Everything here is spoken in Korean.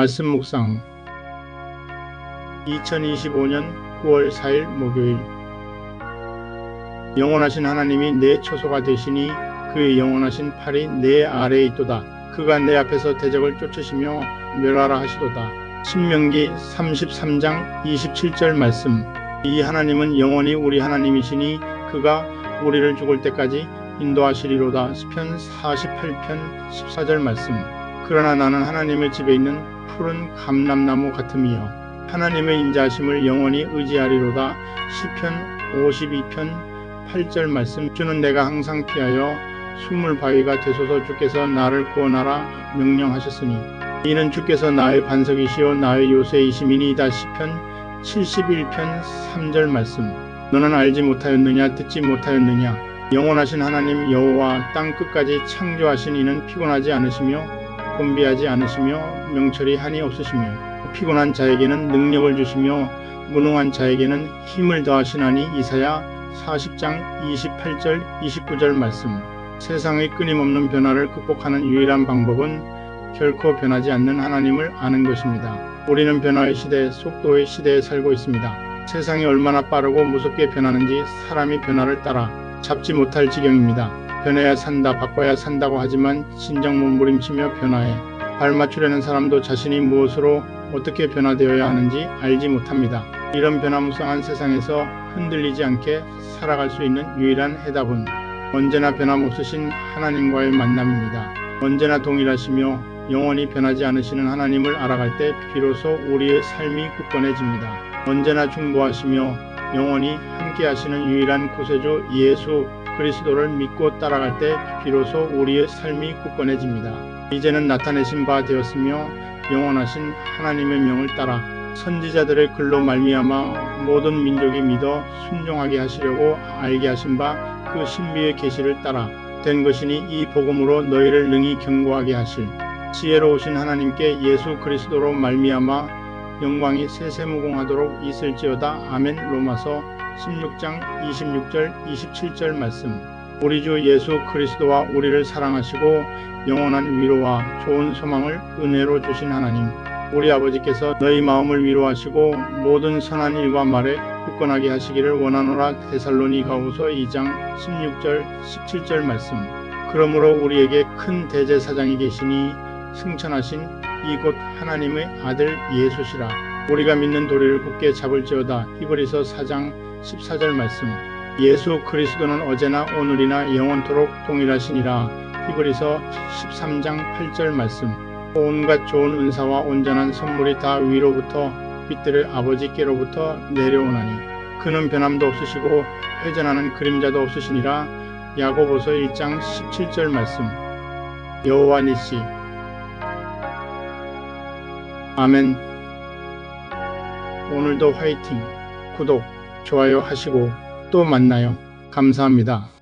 말씀 묵상 2025년 9월 4일 목요일 영원하신 하나님이 내 초소가 되시니 그의 영원하신 팔이 내 아래에 있도다. 그가 내 앞에서 대적을 쫓으시며 멸하라 하시도다. 신명기 33장 27절 말씀 이 하나님은 영원히 우리 하나님이시니 그가 우리를 죽을 때까지 인도하시리로다. 시편 48편 14절 말씀 그러나 나는 하나님의 집에 있는 푸른 감람나무 같음이요. 하나님의 인자하심을 영원히 의지하리로다. 시편 52편 8절 말씀. 주는 내가 항상 피하여 숨을 바위가 되소서 주께서 나를 구원하라 명령하셨으니. 이는 주께서 나의 반석이시요 나의 요새이심이니이다. 시편 71편 3절 말씀. 너는 알지 못하였느냐 듣지 못하였느냐. 영원하신 하나님 여호와 땅 끝까지 창조하신 이는 피곤하지 않으시며 곤비하지 않으시며 명철이 한이 없으시며 피곤한 자에게는 능력을 주시며 무능한 자에게는 힘을 더하시나니 이사야 40장 28절 29절 말씀 세상의 끊임없는 변화를 극복하는 유일한 방법은 결코 변하지 않는 하나님을 아는 것입니다. 우리는 변화의 시대, 속도의 시대에 살고 있습니다. 세상이 얼마나 빠르고 무섭게 변하는지 사람이 변화를 따라 잡지 못할 지경입니다. 변해야 산다, 바꿔야 산다고 하지만 진정 몸부림치며 변화해 발 맞추려는 사람도 자신이 무엇으로 어떻게 변화되어야 하는지 알지 못합니다. 이런 변화무쌍한 세상에서 흔들리지 않게 살아갈 수 있는 유일한 해답은 언제나 변함없으신 하나님과의 만남입니다. 언제나 동일하시며 영원히 변하지 않으시는 하나님을 알아갈 때 비로소 우리의 삶이 굳건해집니다. 언제나 중보하시며 영원히 함께 하시는 유일한 구세주 예수 그리스도를 믿고 따라갈 때 비로소 우리의 삶이 굳건해집니다. 이제는 나타내신 바 되었으며 영원하신 하나님의 명을 따라 선지자들의 글로 말미암아 모든 민족이 믿어 순종하게 하시려고 알게 하신 바 그 신비의 계시를 따라 된 것이니 이 복음으로 너희를 능히 경고하게 하실. 지혜로우신 하나님께 예수 그리스도로 말미암아 영광이 세세무공하도록 있을지어다. 아멘. 로마서 16장 26절 27절 말씀. 우리 주 예수 그리스도와 우리를 사랑하시고 영원한 위로와 좋은 소망을 은혜로 주신 하나님 우리 아버지께서 너희 마음을 위로하시고 모든 선한 일과 말에 굳건하게 하시기를 원하노라. 데살로니가후서 2장 16절 17절 말씀. 그러므로 우리에게 큰 대제사장이 계시니 승천하신 이곳 하나님의 아들 예수시라. 우리가 믿는 도리를 굳게 잡을지어다. 히브리서 4장 14절 말씀. 예수 그리스도는 어제나 오늘이나 영원토록 동일하시니라. 히브리서 13장 8절 말씀. 온갖 좋은 은사와 온전한 선물이 다 위로부터 빛들의 아버지께로부터 내려오나니 그는 변함도 없으시고 회전하는 그림자도 없으시니라. 야고보서 1장 17절 말씀. 여호와 니시 아멘. 오늘도 화이팅. 구독 좋아요 하시고 또 만나요 감사합니다.